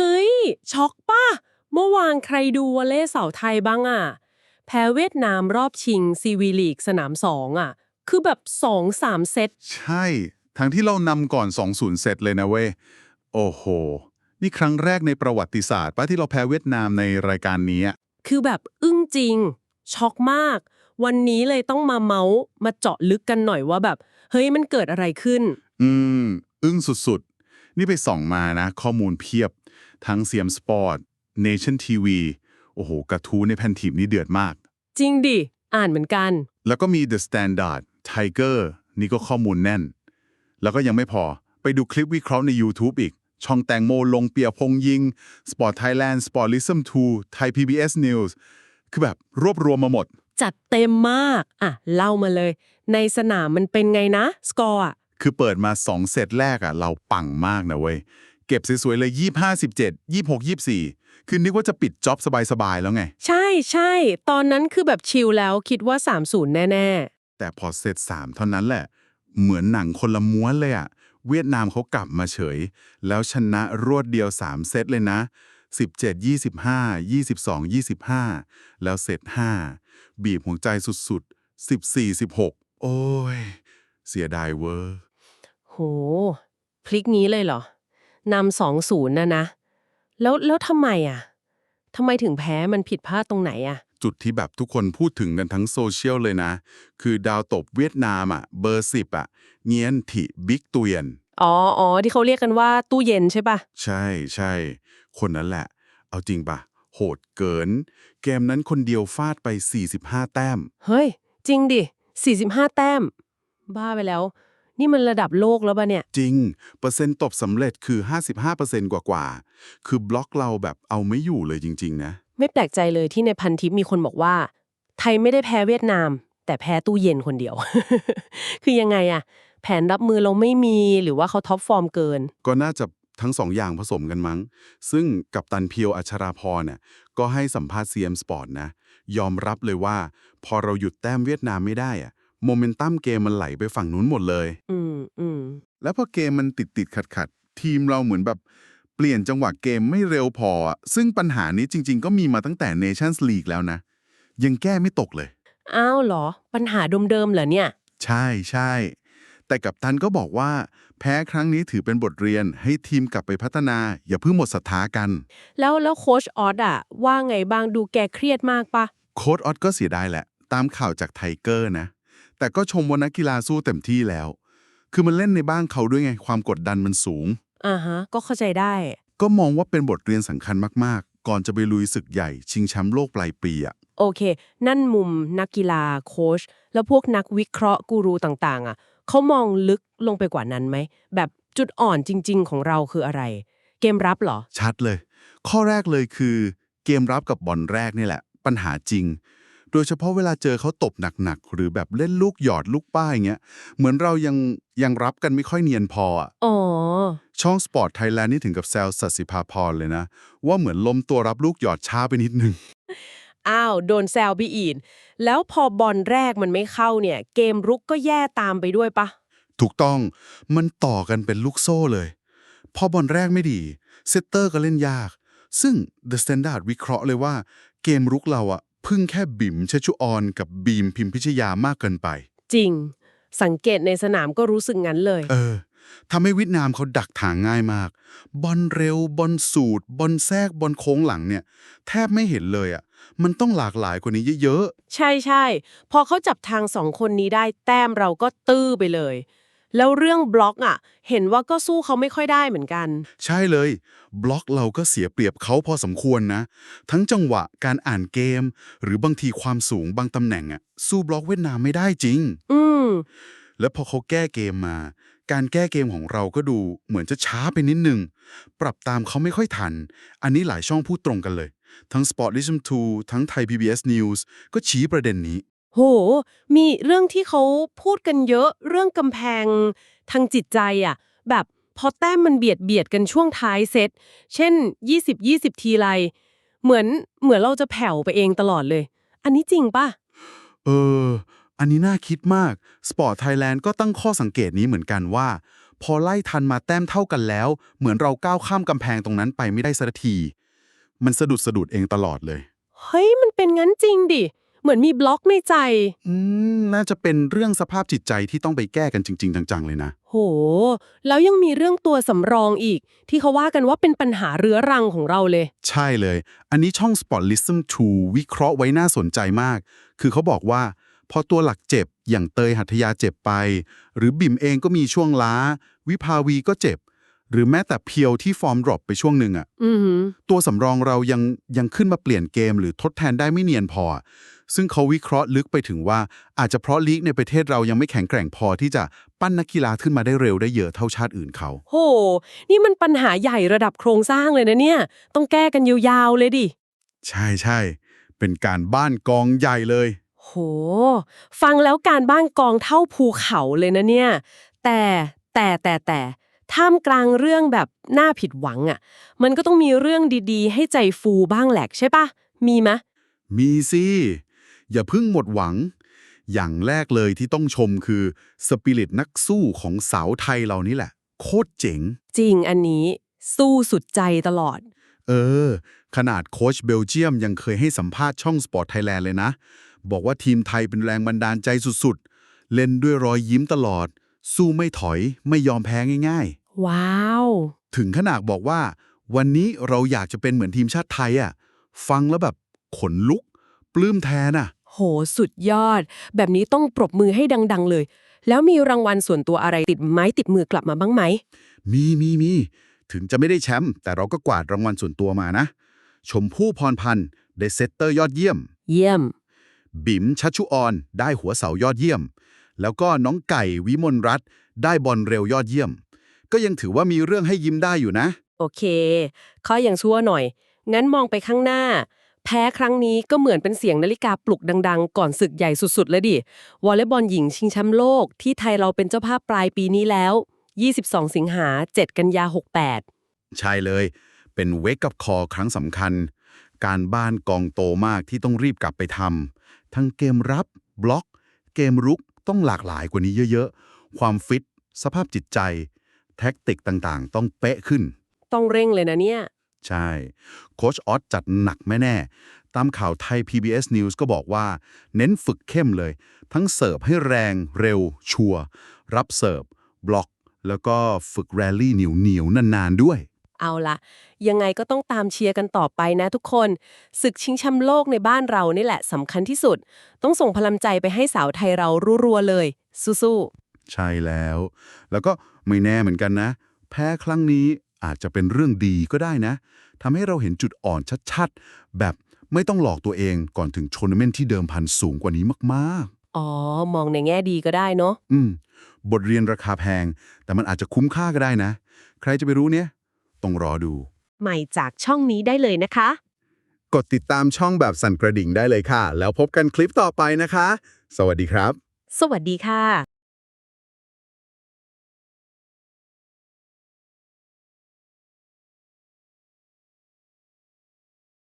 เฮ้ย ช็อกป่ะ เมื่อวานใครดูวอลเล่เสาไทยบ้างอะแพ้เวียดนามรอบชิงซีวีลีกสนามสองอะคือแบบสองสามเซต ใช่ ทั้งที่เรานำก่อน 2-0เสร็จเลยนะเว้ย โอ้โห นี่ครั้งแรกในประวัติศาสตร์ป้าที่เราแพ้เวียดนามในรายการนี้อะคือแบบอึ้งจริง ช็อกมาก วันนี้เลยต้องมาเมาส์มาเจาะลึกกันหน่อยว่าแบบ เฮ้ยมันเกิดอะไรขึ้น อืม อึ้งสุดๆ นี่ไปส่องมานะ ข้อมูลเพียบ ทั้งเสียมสปอร์ต Nation TV โอ้โห กระทู้ในแผ่นทีมนี่เดือดมาก จริงดิ อ่านเหมือนกัน แล้วก็มี The Standard Tiger นี่ก็ข้อมูลแน่น แล้วก็ยังไม่พอไปดูคลิปวิเคราะห์ใน YouTube อีก ช่องแตงโมลงเปียพงยิง Sport Thailand Sportism 2 Thai PBS News คือแบบรวบรวมมาหมด จัดเต็มมาก อะ เล่ามาเลย ในสนามมันเป็นไงนะ สกอร์อะคือเปิดมา2เซตแรกอะเราปังมากนะเว้ย เก็บสวยๆเลย 25 17 26 24 คือนึกว่าจะปิดจ็อบสบายๆแล้วไง ใช่ใช่ ตอนนั้นคือแบบชิลแล้วคิดว่า 3-0 แน่ แต่พอเซต3เท่านั้นแหละ เหมือนหนังคนละม้วนเลยอะเวียดนามเขากลับมาเฉย แล้วชนะรวดเดียว 3 เซตเลยนะ 17 25 22 25 แล้วเซต5 บีบหัวใจสุดๆ 14 16 โอ้ย เสียดายเวอร์ ๆ โห พลิกงี้เลยเหรอ นำสองศูนย์นะนะ แล้วแล้วทำไมอะทำไมถึงแพ้มันผิดพลาดตรงไหนอะ จุดที่แบบทุกคนพูดถึงกันทั้งโซเชียลเลยนะ คือดาวตบเวียดนามอะ เบอร์สิบอะเงียนถิบิ๊กเตุยนอ๋ออ๋อที่เขาเรียกกันว่าตู้เย็นใช่ปะใช่ใช่คนนั้นแหละ เอาจริงปะโหดเกิน เกมนั้นคนเดียวฟาดไป 45 แต้ม เฮ้ย จริงดิ 45 แต้ม บ้าไปแล้ว นี่มันระดับโลกแล้วปะเนี่ย จริง เปอร์เซ็นต์ตบสำเร็จคือ 55%กว่ากว่าๆคือบล็อกเราแบบเอาไม่อยู่เลยจริง ๆ นะ ไม่แปลกใจเลยที่ในพันทิปมีคนบอกว่า ไทยไม่ได้แพ้เวียดนาม แต่แพ้ตู้เย็นคนเดียว คือยังไงอะแผนรับมือเราไม่มีหรือว่าเขาท็อปฟอร์มเกิน ก็น่าจะทั้งสองอย่างผสมกันมั้ง ซึ่งกัปตันเพียวอัชราพรเนี่ยก็ให้สัมภาษณ์ CM Sport นะ ยอมรับเลยว่า พอเราหยุดแต้มเวียดนามไม่ได้อะ โมเมนตัมเกมมันไหลไปฝั่งนู้นหมดเลย อืมอืมแล้วพอเกมมันติดติดขัดขัดๆทีมเราเหมือนแบบเปลี่ยนจังหวะเกมไม่เร็วพออะซึ่งปัญหานี้จริง ๆ ก็มีมาตั้งแต่ Nations League แล้วนะ ยังแก้ไม่ตกเลย อ้าวเหรอ ปัญหาเดิมๆเหรอเนี่ย ใช่ใช่แต่กัปตันก็บอกว่า แพ้ครั้งนี้ถือเป็นบทเรียน ให้ทีมกลับไปพัฒนา อย่าเพิ่งหมดศรัทธากัน แล้วแล้วโค้ชออสอะว่าไงบ้างดูแกเครียดมากปะ โค้ดออสก็เสียดายแหละ ตามข่าวจากไทเกอร์นะ แต่ก็ชมว่านักกีฬาสู้เต็มที่แล้ว คือมันเล่นในบ้านเขาด้วยไงความกดดันมันสูง อ่าฮะ ก็เข้าใจได้ ก็มองว่าเป็นบทเรียนสำคัญมากๆ ก่อนจะไปลุยศึกใหญ่ ชิงแชมป์โลกปลายปีอะโอเค นั่นมุมนักกีฬาโค้ชแล้วพวกนักวิเคราะห์กูรูต่างๆ อะเขามองลึกลงไปกว่านั้นไหม แบบจุดอ่อนจริง ๆ ของเราคืออะไร เกมรับเหรอ ชัดเลย ข้อแรกเลยคือ เกมรับกับบอลแรกนี่แหละ ปัญหาจริง โดยเฉพาะเวลาเจอเขาตบหนักๆ หรือแบบเล่นลูกหยอดลูกป้ายอย่างเงี้ย เหมือนเรายังยังรับกันไม่ค่อยเนียนพออะอ๋อ ช่องสปอร์ตไทยแลนด์นี่ถึงกับแซวสัตย์สิภาพรเลยนะ ว่าเหมือนล้มตัวรับลูกหยอดช้าไปนิดนึง อ้าว โดนแซวพี่อีน แล้วพอบอลแรกมันไม่เข้าเนี่ย เกมรุกก็แย่ตามไปด้วยปะ ถูกต้องมันต่อกันเป็นลูกโซ่เลย พอบอลแรกไม่ดี เซตเตอร์ก็เล่นยาก ซึ่ง The Standard วิเคราะห์เลยว่าเกมรุกเราอะ พึ่งแค่บิ๋มเชชุออนกับบีมพิมพิชยามากเกินไป จริง สังเกตในสนามก็รู้สึกงั้นเลย เออทำให้เวียดนามเขาดักทางง่ายมาก บอลเร็ว บอลสูตร บอลแทรก บอลโค้งหลังเนี่ย แทบไม่เห็นเลยอะมันต้องหลากหลายกว่านี้เยอะใช่ใช่ พอเขาจับทางสองคนนี้ได้แต้มเราก็ตื้อไปเลย แล้วเรื่องบล็อกอะ เห็นว่าก็สู้เขาไม่ค่อยได้เหมือนกันๆใช่เลย บล็อกเราก็เสียเปรียบเขาพอสมควรนะ ทั้งจังหวะการอ่านเกม หรือบางทีความสูงบางตำแหน่งอะสู้บล็อกเวียดนามไม่ได้จริง อืมแล้วพอเขาแก้เกมมา การแก้เกมของเราก็ดูเหมือนจะช้าไปนิดนึง ปรับตามเขาไม่ค่อยทัน อันนี้หลายช่องพูดตรงกันเลย ทั้ง Sportism 2 ทั้งไทย PBS News ก็ชี้ประเด็นนี้ โห มีเรื่องที่เขาพูดกันเยอะเรื่องกำแพงทางจิตใจอะแบบพอแต้มมันเบียดเบียดกันช่วงท้ายเซต เช่น 20-20 ทีไร เหมือนเหมือนเราจะแผ่วไปเองตลอดเลย อันนี้จริงป่ะเออ อันนี้น่าคิดมาก Sport Thailand ก็ตั้งข้อสังเกตนี้เหมือนกันว่า พอไล่ทันมาแต้มเท่ากันแล้ว เหมือนเราก้าวข้ามกำแพงตรงนั้นไปไม่ได้สักที มันสะดุดสะดุดเองตลอดเลย เฮ้ย มันเป็นงั้นจริงดิ เหมือนมีบล็อกในใจ อืมน่าจะเป็นเรื่องสภาพจิตใจที่ต้องไปแก้กันจริง ๆ จัง ๆ เลยนะ โห แล้วยังมีเรื่องตัวสำรองอีก ที่เขาว่ากันว่าเป็นปัญหาเรื้อรังของเราเลย ใช่เลย อันนี้ช่อง Spotism 2 วิเคราะห์ไว้น่าสนใจมาก คือเขาบอกว่า พอตัวหลักเจ็บ อย่างเตยหัทยาเจ็บไป หรือบิ่มเองก็มีช่วงล้า วิภาวีก็เจ็บ หรือแม้แต่เพียวที่ฟอร์มดรอปไปช่วงหนึ่งอะอือหือ ตัวสำรองเรายังยังขึ้นมาเปลี่ยนเกม หรือทดแทนได้ไม่เนียนพอ ซึ่งเขาวิเคราะห์ลึกไปถึงว่า อาจจะเพราะลีกในประเทศเรายังไม่แข็งแกร่งพอที่จะปั้นนักกีฬาขึ้นมาได้เร็วได้เยอะเท่าชาติอื่นเขา โห นี่มันปัญหาใหญ่ระดับโครงสร้างเลยนะเนี่ย ต้องแก้กันยาวๆเลยดิ ใช่ใช่เป็นการบ้านกองใหญ่เลย โห ฟังแล้วการบ้านกองเท่าภูเขาเลยนะเนี่ย แต่แต่แต่แต่ท่ามกลางเรื่องแบบน่าผิดหวังอะ่ะ มันก็ต้องมีเรื่องดีๆ ให้ใจฟูบ้างแหละใช่ปะมีมะ มีสิ อย่าเพิ่งหมดหวัง อย่างแรกเลยที่ต้องชมคือสปิริตนักสู้ของสาวไทยเรานี่แหละ โคตรเจ๋ง จริงอันนี้สู้สุดใจตลอด เออ ขนาดโค้ชเบลเจียมยังเคยให้สัมภาษณ์ช่อง Sport Thailand เลยนะ บอกว่าทีมไทยเป็นแรงบันดาลใจสุดๆ เล่นด้วยรอยยิ้มตลอด สู้ไม่ถอยไม่ยอมแพ้ง่ายว้าวๆถึงขนาดบอกว่า วันนี้เราอยากจะเป็นเหมือนทีมชาติไทยอะฟังแล้วแบบขนลุก ปลื้มแทนอะ โหสุดยอด แบบนี้ต้องปรบมือให้ดัง ๆ เลย แล้วมีรางวัลส่วนตัวอะไรติดไม้ติดมือกลับมาบ้างไหม มีมีมี ถึงจะไม่ได้แชมป์แต่เราก็กวาดรางวัลส่วนตัวมานะ ชมพู่พรพันธ์ได้เซตเตอร์ยอดเยี่ยม เยี่ยม บิ๋มชัชชุออนได้หัวเสายอดเยี่ยม แล้วก็น้องไก่วิมลรัตน์ได้บอลเร็วยอดเยี่ยม ก็ยังถือว่ามีเรื่องให้ยิ้มได้อยู่นะ โอเคข้ออย่างชั่วหน่อย งั้นมองไปข้างหน้า แพ้ครั้งนี้ก็เหมือนเป็นเสียงนาฬิกาปลุกดัง ๆ ก่อนศึกใหญ่สุดๆเลยดิ วอลเลย์บอลหญิงชิงแชมป์โลก ที่ไทยเราเป็นเจ้าภาพปลายปีนี้แล้ว 22 สิงหา 7 กันยา 68 ใช่เลย เป็นเวกกับคอครั้งสำคัญ การบ้านกองโตมากที่ต้องรีบกลับไปทำทั้งเกมรับบล็อก เกมรุกต้องหลากหลายกว่านี้เยอะๆ ความฟิต สภาพจิตใจ แท็กติกต่างๆ ต้องเป๊ะขึ้น ต้องเร่งเลยนะเนี่ย ใช่ โคชออสจัดหนักแม่แน่ ตามข่าวไทย PBS News ก็บอกว่า เน้นฝึกเข้มเลย ทั้งเสิร์ฟให้แรง เร็ว ชัวร์รับเสิร์ฟ บล็อก แล้วก็ฝึกแรลลี่เหนียวเหนียวๆนานๆ ด้วย เอาละยังไงก็ต้องตามเชียร์กันต่อไปนะทุกคน ศึกชิงแชมป์โลกในบ้านเรานี่แหละสำคัญที่สุด ต้องส่งพลังใจไปให้สาวไทยเรารัวๆเลย สู้ๆ ใช่แล้ว แล้วก็ไม่แน่เหมือนกันนะ แพ้ครั้งนี้ อาจจะเป็นเรื่องดีก็ได้นะทำให้เราเห็นจุดอ่อนชัดๆ แบบไม่ต้องหลอกตัวเองก่อนถึงโชร์นาเมนต์ที่เดิมพันสูงกว่านี้มากอ๋อ มองในแง่ดีก็ได้เนาะๆอืม บทเรียนราคาแพง แต่มันอาจจะคุ้มค่าก็ได้นะ ใครจะไปรู้เนี่ย ต้องรอดู ใหม่จากช่องนี้ได้เลยนะคะ กดติดตามช่องแบบสั่นกระดิ่งได้เลยค่ะ แล้วพบกันคลิปต่อไปนะคะ สวัสดีครับ สวัสดีค่ะ